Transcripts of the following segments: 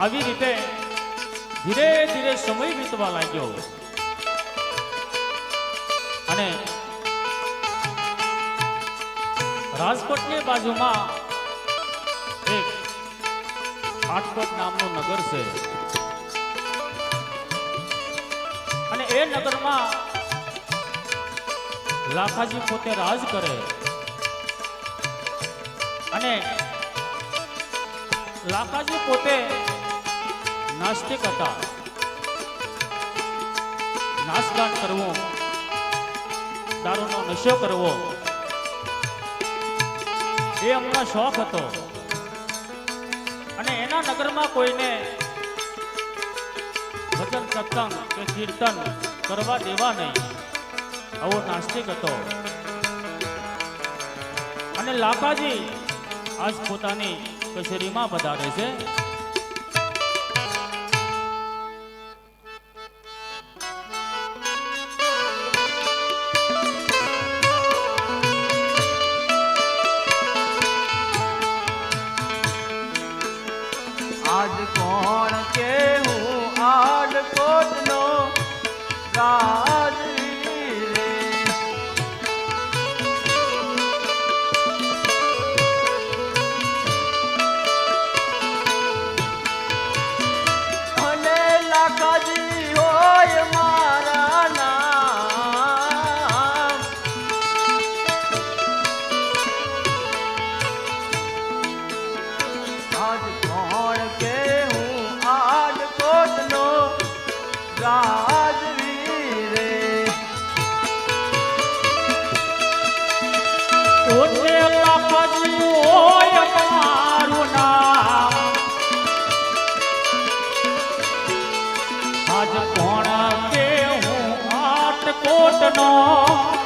આવી રીતે ધીરે ધીરે સમય વીતવા લાગ્યો. અને રાજકોટની બાજુમાં એક આટકોટ નામનું નગર છે. અને એ નગરમાં લાખાજી પોતે રાજ કરે. અને લાખાજી પોતે નાસ્તિક હતા નાસગાન કરવું. દારૂનો નશો કરવો. એ એમનો શોખ હતો. અને એના નગરમાં કોઈને ભજન, સત્સંગ કે કીર્તન કરવા દેવા નહીં. આવો નાસ્તિક હતો. અને લાપાજી આજ પોતાની કચેરીમાં પધારે છે. કે હું આડકોટનો રાજવીર ছোট নয়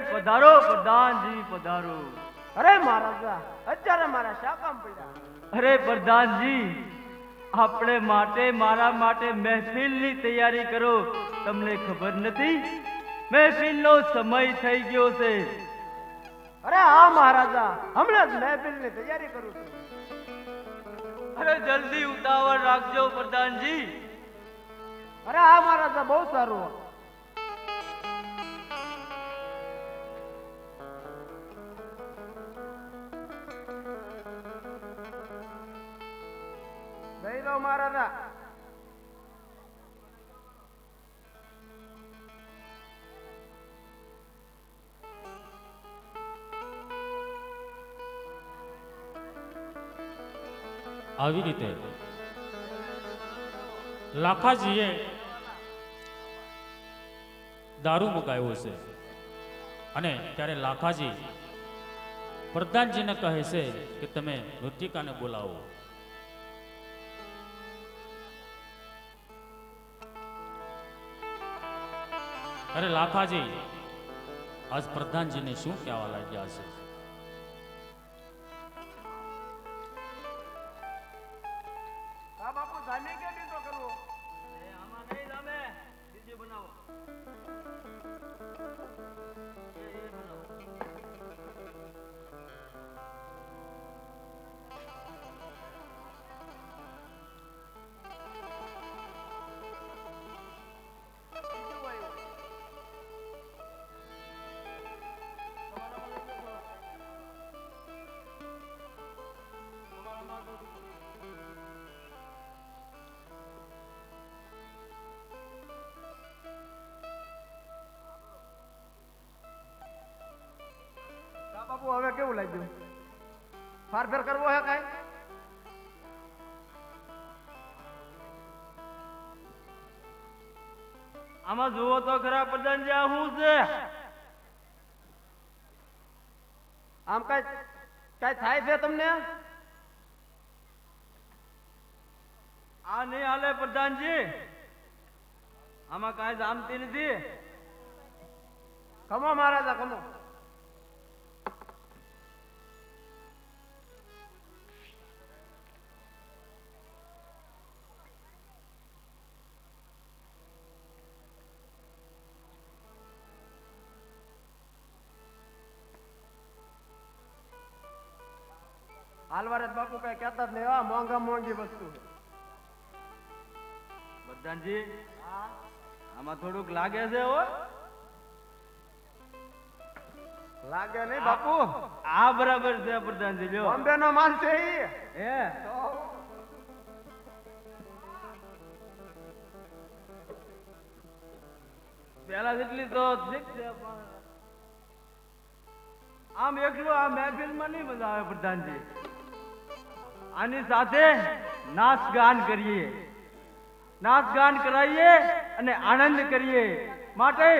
પધારો પ્રધાનજી પધારો. અરે મહારાજા અત્યારે મારા શા કામ પડ્યા? અરે પ્રધાનજી આપણે માટે મારા માટે મહેફિલની તૈયારી કરો. તમને ખબર નથી? મહેફિલનો સમય થઈ ગયો છે. અરે હા મહારાજા હમણાં જ મહેફિલની તૈયારી કરું છું. અરે જલ્દી ઉતાવળ રાખજો પ્રધાનજી. અરે હા મહારાજા બહુ સારું. દો આવી રીતે લાખાજીએ દારૂ મુકાયો છે અને ત્યારે લાખાજી પ્રધાનજીને કહે છે કે તમે મૃતિકાને બોલાવો. અરે લાખાજી આજ પ્રધાનજીને શું કહેવા લાગ્યા છે હવે કેવું ફારફેર કરવો હે કઈ? આમાં જુઓ તો ખરા પ્રધાનજી આ છે? આમ કઈ કઈ થાય છે તમને? આ નહીં હાલે પ્રધાનજી આમાં કઈ જામતી નથી. કમો મહારાજા, ખમો. હાલવારે બાપુ કઈ કહેતા જ નહીં હા મોંઘા મોંઘી વસ્તુ છે. આમાં થોડુંક લાગે છે હો. લાગે નહીં બાપુ? આ બરાબર છે પ્રધાનજી જો બોમ્બે નો માલ છે ઈ. હે? પેલા જેટલી તો ઠીક છે પણ આમ એકલું આ મહેફિલમાં નહીં મજા આવે પ્રધાનજી આની સાથે નાચ ગાન કરીએ. નાચ ગાન કરાવીએ અને આનંદ કરીએ. માટે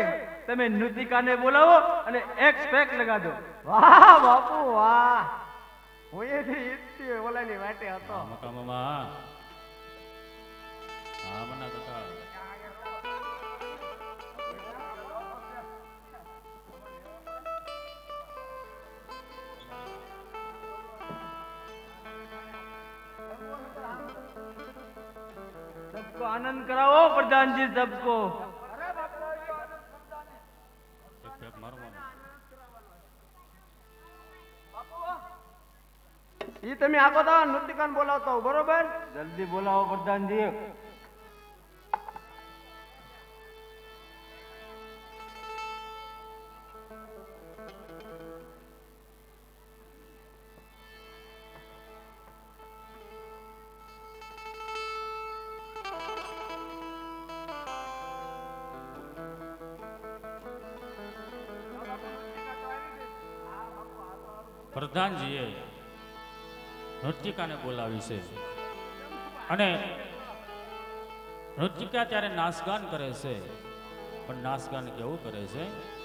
તમે નૃતિકાને બોલાવો અને એક પેક લગા દો. વાહ બાપુ વાહ. હું એથી ઈચ્છતી ઓલાની વાટે હતો. મકામમાં હા મના કાકા सबको आनंद कराओ प्रधान जी सबको એક પેક મારો મામા. ઈ તમે આપો તો નૃતિકાન બોલાવતો હોવ, બરોબર जल्दी बोलाओ प्रधान પ્રધાનજીએ નૃત્યિકાને બોલાવી છે. અને નૃત્યિકા ત્યારે નાચગાન કરે છે. પણ નાશગાન કેવું કરે છે?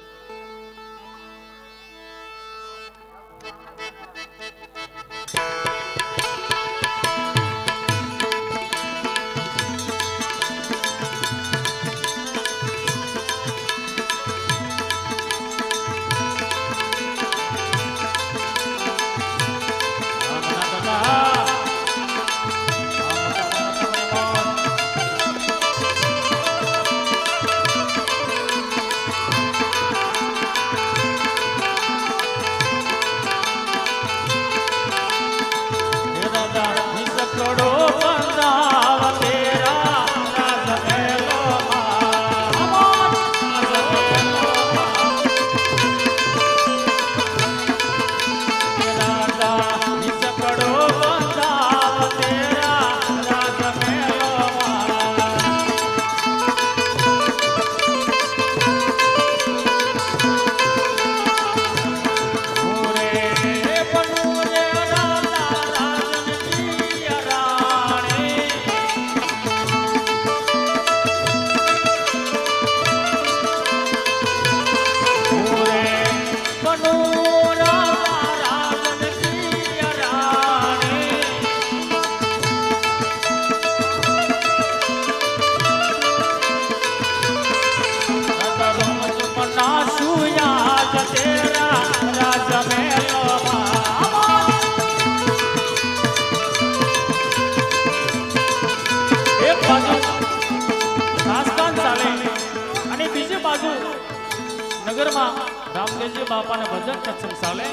બાપાને ભજન સત્સંગ ચાલે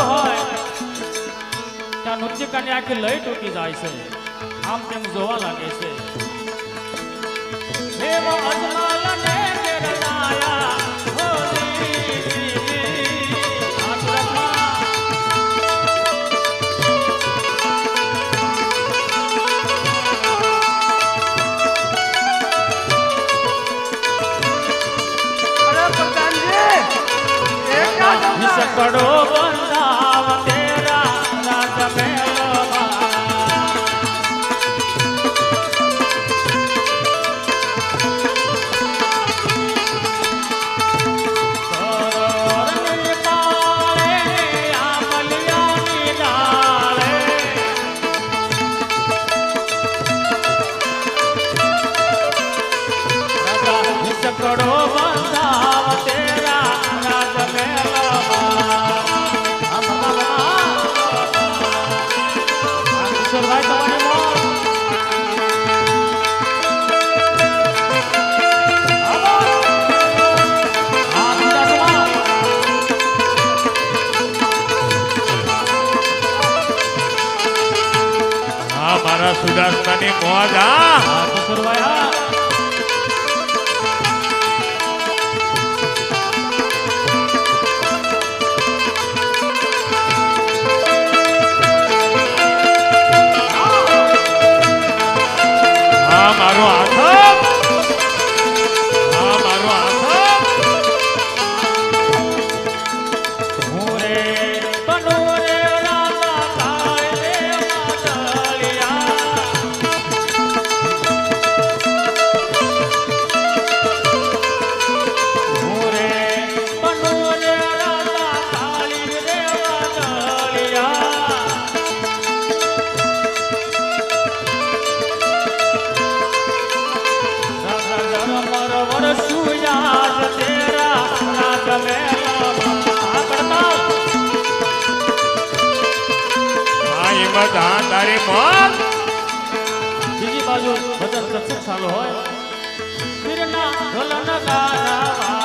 હોય. ત્યાં નૃત્યકાની આખી લઈ તૂટી જાય છે. આમ તેમ જોવા લાગે છે. દેવ ¡Por મારા મોજ આ કિશોરભાઈ હા હા. તારી પણ બીજી બાજુ ભજન સત્સંગ ચાલુ હોય. પીરના ઢોલન ગા